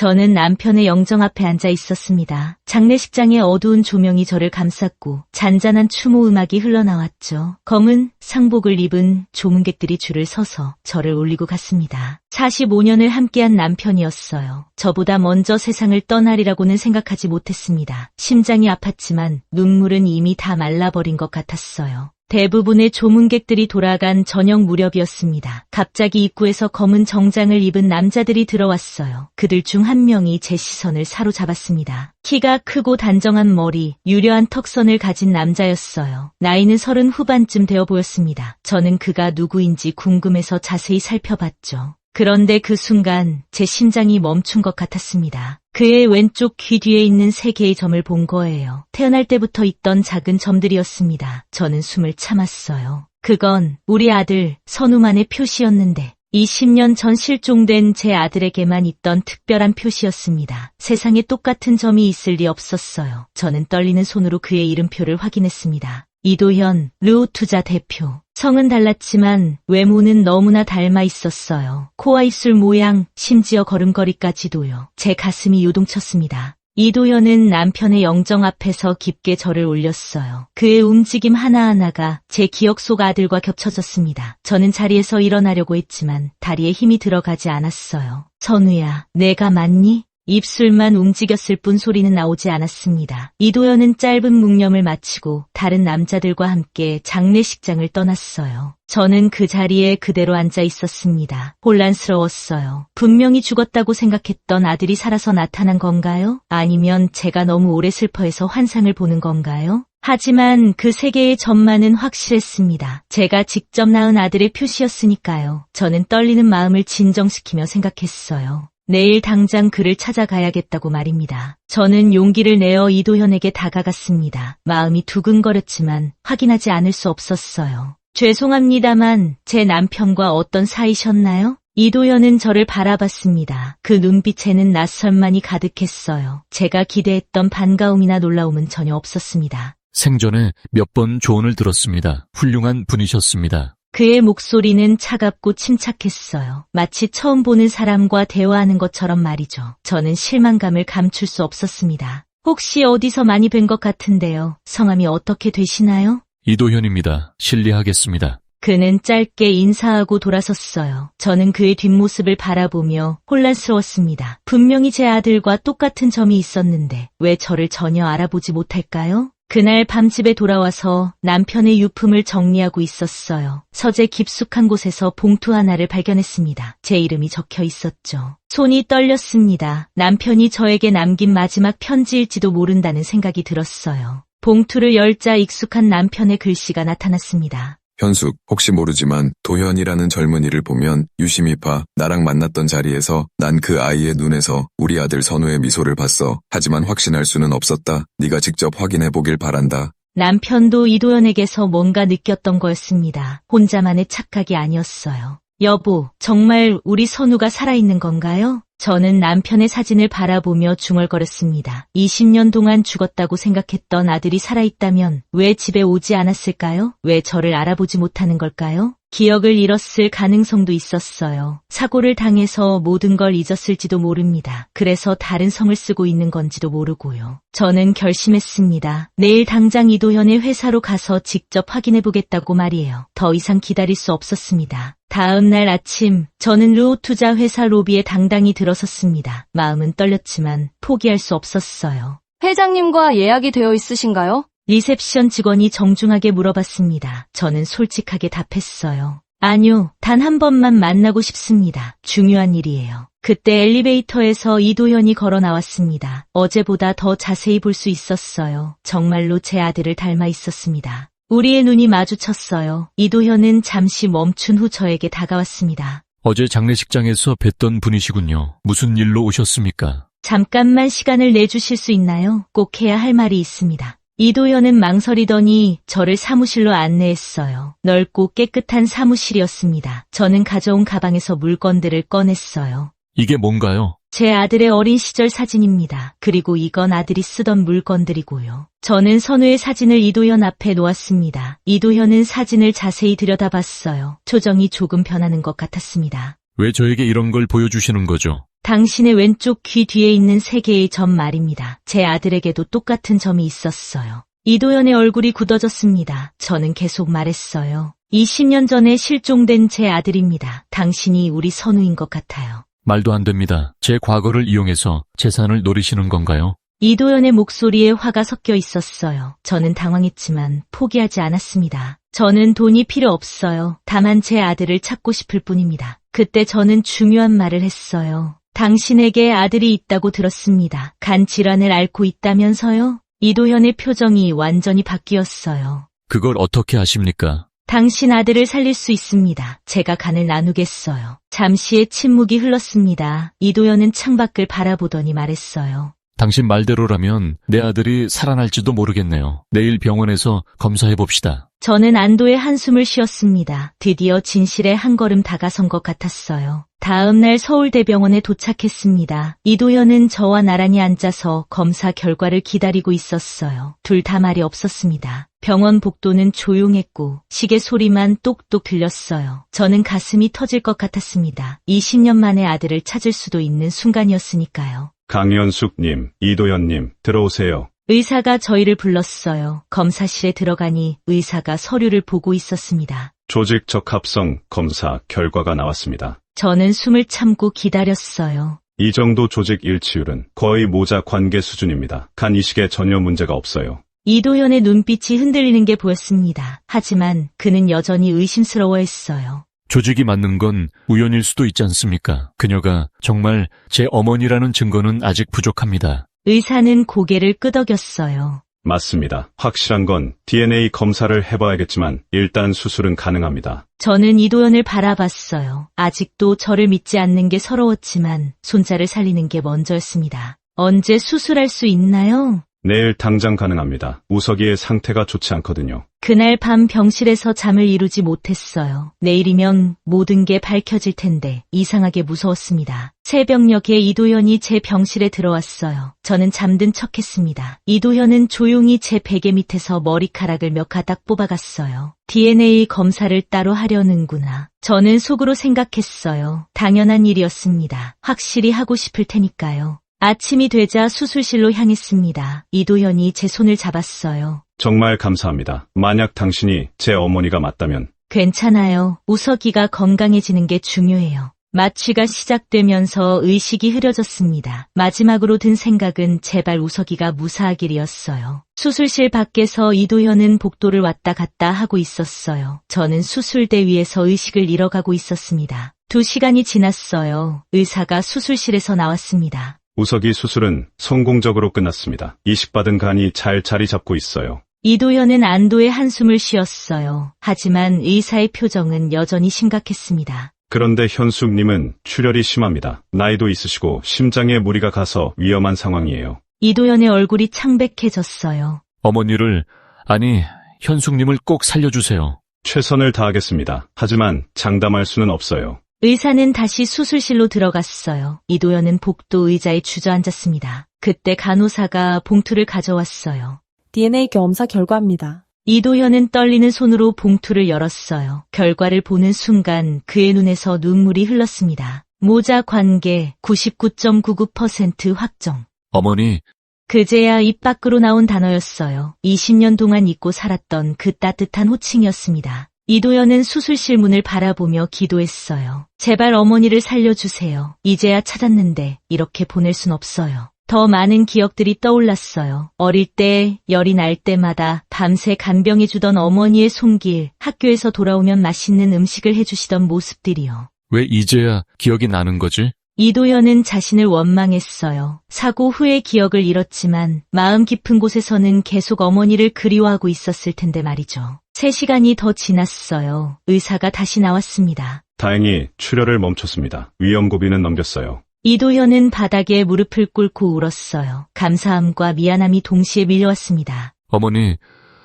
저는 남편의 영정 앞에 앉아 있었습니다. 장례식장의 어두운 조명이 저를 감쌌고 잔잔한 추모 음악이 흘러나왔죠. 검은 상복을 입은 조문객들이 줄을 서서 저를 올리고 갔습니다. 45년을 함께한 남편이었어요. 저보다 먼저 세상을 떠나리라고는 생각하지 못했습니다. 심장이 아팠지만 눈물은 이미 다 말라버린 것 같았어요. 대부분의 조문객들이 돌아간 저녁 무렵이었습니다. 갑자기 입구에서 검은 정장을 입은 남자들이 들어왔어요. 그들 중 한 명이 제 시선을 사로잡았습니다. 키가 크고 단정한 머리, 유려한 턱선을 가진 남자였어요. 나이는 서른 후반쯤 되어 보였습니다. 저는 그가 누구인지 궁금해서 자세히 살펴봤죠. 그런데 그 순간 제 심장이 멈춘 것 같았습니다. 그의 왼쪽 귀 뒤에 있는 세 개의 점을 본 거예요. 태어날 때부터 있던 작은 점들이었습니다. 저는 숨을 참았어요. 그건 우리 아들 선우만의 표시였는데 20년 전 실종된 제 아들에게만 있던 특별한 표시였습니다. 세상에 똑같은 점이 있을 리 없었어요. 저는 떨리는 손으로 그의 이름표를 확인했습니다. 이도현, 르오투자 대표. 성은 달랐지만 외모는 너무나 닮아 있었어요. 코와 입술 모양, 심지어 걸음걸이까지도요. 제 가슴이 요동쳤습니다. 이도현은 남편의 영정 앞에서 깊게 저를 올렸어요. 그의 움직임 하나하나가 제 기억 속 아들과 겹쳐졌습니다. 저는 자리에서 일어나려고 했지만 다리에 힘이 들어가지 않았어요. 선우야, 내가 맞니? 입술만 움직였을 뿐 소리는 나오지 않았습니다. 이도현은 짧은 묵념을 마치고 다른 남자들과 함께 장례식장을 떠났어요. 저는 그 자리에 그대로 앉아 있었습니다. 혼란스러웠어요. 분명히 죽었다고 생각했던 아들이 살아서 나타난 건가요? 아니면 제가 너무 오래 슬퍼해서 환상을 보는 건가요? 하지만 그세 개의 점만은 확실했습니다. 제가 직접 낳은 아들의 표시였으니까요. 저는 떨리는 마음을 진정시키며 생각했어요. 내일 당장 그를 찾아가야겠다고 말입니다. 저는 용기를 내어 이도현에게 다가갔습니다. 마음이 두근거렸지만 확인하지 않을 수 없었어요. 죄송합니다만 제 남편과 어떤 사이셨나요? 이도현은 저를 바라봤습니다. 그 눈빛에는 낯설만이 가득했어요. 제가 기대했던 반가움이나 놀라움은 전혀 없었습니다. 생전에 몇 번 조언을 들었습니다. 훌륭한 분이셨습니다. 그의 목소리는 차갑고 침착했어요. 마치 처음 보는 사람과 대화하는 것처럼 말이죠. 저는 실망감을 감출 수 없었습니다. 혹시 어디서 많이 뵌 것 같은데요. 성함이 어떻게 되시나요? 이도현입니다. 실례하겠습니다. 그는 짧게 인사하고 돌아섰어요. 저는 그의 뒷모습을 바라보며 혼란스러웠습니다. 분명히 제 아들과 똑같은 점이 있었는데 왜 저를 전혀 알아보지 못할까요? 그날 밤 집에 돌아와서 남편의 유품을 정리하고 있었어요. 서재 깊숙한 곳에서 봉투 하나를 발견했습니다. 제 이름이 적혀 있었죠. 손이 떨렸습니다. 남편이 저에게 남긴 마지막 편지일지도 모른다는 생각이 들었어요. 봉투를 열자 익숙한 남편의 글씨가 나타났습니다. 현숙, 혹시 모르지만 도현이라는 젊은이를 보면 유심히 봐. 나랑 만났던 자리에서 난 그 아이의 눈에서 우리 아들 선우의 미소를 봤어. 하지만 확신할 수는 없었다. 네가 직접 확인해 보길 바란다. 남편도 이도현에게서 뭔가 느꼈던 거였습니다. 혼자만의 착각이 아니었어요. 여보, 정말 우리 선우가 살아있는 건가요? 저는 남편의 사진을 바라보며 중얼거렸습니다. 20년 동안 죽었다고 생각했던 아들이 살아있다면 왜 집에 오지 않았을까요? 왜 저를 알아보지 못하는 걸까요? 기억을 잃었을 가능성도 있었어요. 사고를 당해서 모든 걸 잊었을지도 모릅니다. 그래서 다른 성을 쓰고 있는 건지도 모르고요. 저는 결심했습니다. 내일 당장 이도현의 회사로 가서 직접 확인해 보겠다고 말이에요. 더 이상 기다릴 수 없었습니다. 다음 날 아침, 저는 루오 투자 회사 로비에 당당히 들어섰습니다. 마음은 떨렸지만 포기할 수 없었어요. 회장님과 예약이 되어 있으신가요? 리셉션 직원이 정중하게 물어봤습니다. 저는 솔직하게 답했어요. 아니요, 단 한 번만 만나고 싶습니다. 중요한 일이에요. 그때 엘리베이터에서 이도현이 걸어 나왔습니다. 어제보다 더 자세히 볼 수 있었어요. 정말로 제 아들을 닮아 있었습니다. 우리의 눈이 마주쳤어요. 이도현은 잠시 멈춘 후 저에게 다가왔습니다. 어제 장례식장에서 뵀던 분이시군요. 무슨 일로 오셨습니까? 잠깐만 시간을 내주실 수 있나요? 꼭 해야 할 말이 있습니다. 이도현은 망설이더니 저를 사무실로 안내했어요. 넓고 깨끗한 사무실이었습니다. 저는 가져온 가방에서 물건들을 꺼냈어요. 이게 뭔가요? 제 아들의 어린 시절 사진입니다. 그리고 이건 아들이 쓰던 물건들이고요. 저는 선우의 사진을 이도현 앞에 놓았습니다. 이도현은 사진을 자세히 들여다봤어요. 표정이 조금 변하는 것 같았습니다. 왜 저에게 이런 걸 보여주시는 거죠? 당신의 왼쪽 귀 뒤에 있는 세 개의 점 말입니다. 제 아들에게도 똑같은 점이 있었어요. 이도연의 얼굴이 굳어졌습니다. 저는 계속 말했어요. 20년 전에 실종된 제 아들입니다. 당신이 우리 선우인 것 같아요. 말도 안 됩니다. 제 과거를 이용해서 재산을 노리시는 건가요? 이도연의 목소리에 화가 섞여 있었어요. 저는 당황했지만 포기하지 않았습니다. 저는 돈이 필요 없어요. 다만 제 아들을 찾고 싶을 뿐입니다. 그때 저는 중요한 말을 했어요. 당신에게 아들이 있다고 들었습니다. 간 질환을 앓고 있다면서요? 이도현의 표정이 완전히 바뀌었어요. 그걸 어떻게 아십니까? 당신 아들을 살릴 수 있습니다. 제가 간을 나누겠어요. 잠시의 침묵이 흘렀습니다. 이도현은 창밖을 바라보더니 말했어요. 당신 말대로라면 내 아들이 살아날지도 모르겠네요. 내일 병원에서 검사해 봅시다. 저는 안도의 한숨을 쉬었습니다. 드디어 진실에 한 걸음 다가선 것 같았어요. 다음 날 서울대병원에 도착했습니다. 이도현은 저와 나란히 앉아서 검사 결과를 기다리고 있었어요. 둘 다 말이 없었습니다. 병원 복도는 조용했고 시계 소리만 똑똑 들렸어요. 저는 가슴이 터질 것 같았습니다. 20년 만에 아들을 찾을 수도 있는 순간이었으니까요. 강현숙님, 이도현님, 들어오세요. 의사가 저희를 불렀어요. 검사실에 들어가니 의사가 서류를 보고 있었습니다. 조직 적합성 검사 결과가 나왔습니다. 저는 숨을 참고 기다렸어요. 이 정도 조직 일치율은 거의 모자 관계 수준입니다. 간 이식에 전혀 문제가 없어요. 이도현의 눈빛이 흔들리는 게 보였습니다. 하지만 그는 여전히 의심스러워했어요. 조직이 맞는 건 우연일 수도 있지 않습니까? 그녀가 정말 제 어머니라는 증거는 아직 부족합니다. 의사는 고개를 끄덕였어요. 맞습니다. 확실한 건 DNA 검사를 해봐야겠지만 일단 수술은 가능합니다. 저는 이도현을 바라봤어요. 아직도 저를 믿지 않는 게 서러웠지만 손자를 살리는 게 먼저였습니다. 언제 수술할 수 있나요? 내일 당장 가능합니다. 우석이의 상태가 좋지 않거든요. 그날 밤 병실에서 잠을 이루지 못했어요. 내일이면 모든 게 밝혀질 텐데 이상하게 무서웠습니다. 새벽녘에 이도현이 제 병실에 들어왔어요. 저는 잠든 척했습니다. 이도현은 조용히 제 베개 밑에서 머리카락을 몇 가닥 뽑아갔어요. DNA 검사를 따로 하려는구나. 저는 속으로 생각했어요. 당연한 일이었습니다. 확실히 하고 싶을 테니까요. 아침이 되자 수술실로 향했습니다. 이도현이 제 손을 잡았어요. 정말 감사합니다. 만약 당신이 제 어머니가 맞다면 괜찮아요. 우석이가 건강해지는 게 중요해요. 마취가 시작되면서 의식이 흐려졌습니다. 마지막으로 든 생각은 제발 우석이가 무사하길이었어요. 수술실 밖에서 이도현은 복도를 왔다 갔다 하고 있었어요. 저는 수술대 위에서 의식을 잃어가고 있었습니다. 두 시간이 지났어요. 의사가 수술실에서 나왔습니다. 우석이 수술은 성공적으로 끝났습니다. 이식받은 간이 잘 자리 잡고 있어요. 이도현은 안도의 한숨을 쉬었어요. 하지만 의사의 표정은 여전히 심각했습니다. 그런데 현숙님은 출혈이 심합니다. 나이도 있으시고 심장에 무리가 가서 위험한 상황이에요. 이도현의 얼굴이 창백해졌어요. 어머니를, 아니, 현숙님을 꼭 살려주세요. 최선을 다하겠습니다. 하지만 장담할 수는 없어요. 의사는 다시 수술실로 들어갔어요. 이도현은 복도 의자에 주저앉았습니다. 그때 간호사가 봉투를 가져왔어요. DNA 검사 결과입니다. 이도현은 떨리는 손으로 봉투를 열었어요. 결과를 보는 순간 그의 눈에서 눈물이 흘렀습니다. 모자 관계 99.99% 확정. 어머니, 그제야 입 밖으로 나온 단어였어요. 20년 동안 잊고 살았던 그 따뜻한 호칭이었습니다. 이도현은 수술실 문을 바라보며 기도했어요. 제발 어머니를 살려주세요. 이제야 찾았는데 이렇게 보낼 순 없어요. 더 많은 기억들이 떠올랐어요. 어릴 때, 열이 날 때마다 밤새 간병해 주던 어머니의 손길, 학교에서 돌아오면 맛있는 음식을 해주시던 모습들이요. 왜 이제야 기억이 나는 거지? 이도현은 자신을 원망했어요. 사고 후의 기억을 잃었지만 마음 깊은 곳에서는 계속 어머니를 그리워하고 있었을 텐데 말이죠. 세 시간이 더 지났어요. 의사가 다시 나왔습니다. 다행히 출혈을 멈췄습니다. 위험 고비는 넘겼어요. 이도현은 바닥에 무릎을 꿇고 울었어요. 감사함과 미안함이 동시에 밀려왔습니다. 어머니,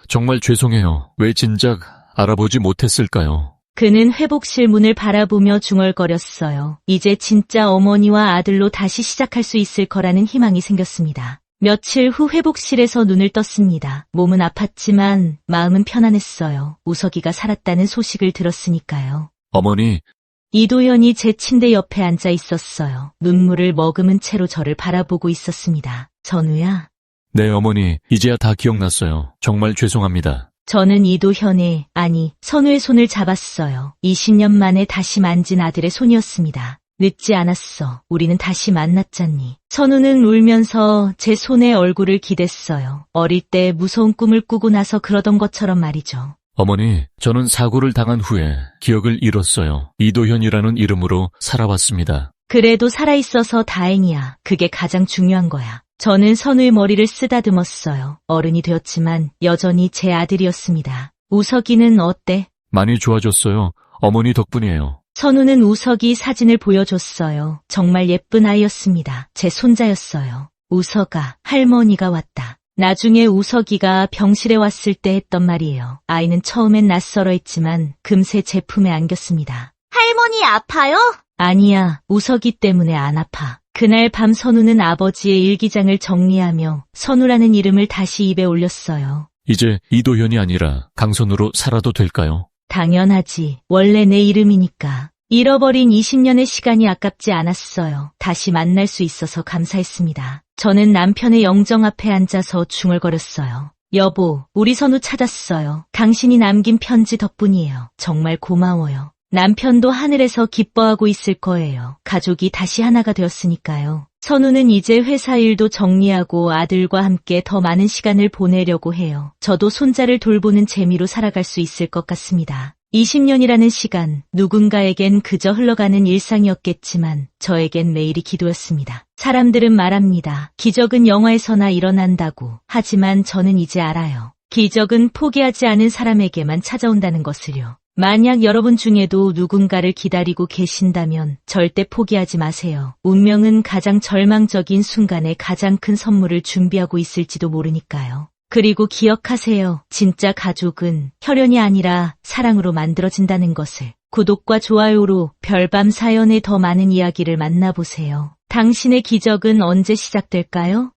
정말 죄송해요. 왜 진작 알아보지 못했을까요? 그는 회복실 문을 바라보며 중얼거렸어요. 이제 진짜 어머니와 아들로 다시 시작할 수 있을 거라는 희망이 생겼습니다. 며칠 후 회복실에서 눈을 떴습니다. 몸은 아팠지만 마음은 편안했어요. 우석이가 살았다는 소식을 들었으니까요. 어머니, 이도현이 제 침대 옆에 앉아 있었어요. 눈물을 머금은 채로 저를 바라보고 있었습니다. 전우야. 네, 어머니, 이제야 다 기억났어요. 정말 죄송합니다. 저는 이도현의, 아니, 선우의 손을 잡았어요. 20년 만에 다시 만진 아들의 손이었습니다. 늦지 않았어. 우리는 다시 만났잖니. 선우는 울면서 제 손에 얼굴을 기댔어요. 어릴 때 무서운 꿈을 꾸고 나서 그러던 것처럼 말이죠. 어머니, 저는 사고를 당한 후에 기억을 잃었어요. 이도현이라는 이름으로 살아왔습니다. 그래도 살아있어서 다행이야. 그게 가장 중요한 거야. 저는 선우의 머리를 쓰다듬었어요. 어른이 되었지만 여전히 제 아들이었습니다. 우석이는 어때? 많이 좋아졌어요. 어머니 덕분이에요. 선우는 우석이 사진을 보여줬어요. 정말 예쁜 아이였습니다. 제 손자였어요. 우석아, 할머니가 왔다. 나중에 우석이가 병실에 왔을 때 했던 말이에요. 아이는 처음엔 낯설어 했지만 금세 제 품에 안겼습니다. 할머니 아파요? 아니야, 우석이 때문에 안 아파. 그날 밤 선우는 아버지의 일기장을 정리하며 선우라는 이름을 다시 입에 올렸어요. 이제 이도현이 아니라 강선우로 살아도 될까요? 당연하지. 원래 내 이름이니까. 잃어버린 20년의 시간이 아깝지 않았어요. 다시 만날 수 있어서 감사했습니다. 저는 남편의 영정 앞에 앉아서 중얼거렸어요. 여보, 우리 선우 찾았어요. 당신이 남긴 편지 덕분이에요. 정말 고마워요. 남편도 하늘에서 기뻐하고 있을 거예요. 가족이 다시 하나가 되었으니까요. 선우는 이제 회사 일도 정리하고 아들과 함께 더 많은 시간을 보내려고 해요. 저도 손자를 돌보는 재미로 살아갈 수 있을 것 같습니다. 20년이라는 시간, 누군가에겐 그저 흘러가는 일상이었겠지만, 저에겐 매일이 기도였습니다. 사람들은 말합니다. 기적은 영화에서나 일어난다고. 하지만 저는 이제 알아요. 기적은 포기하지 않은 사람에게만 찾아온다는 것을요. 만약 여러분 중에도 누군가를 기다리고 계신다면 절대 포기하지 마세요. 운명은 가장 절망적인 순간에 가장 큰 선물을 준비하고 있을지도 모르니까요. 그리고 기억하세요. 진짜 가족은 혈연이 아니라 사랑으로 만들어진다는 것을. 구독과 좋아요로 별밤 사연의 더 많은 이야기를 만나보세요. 당신의 기적은 언제 시작될까요?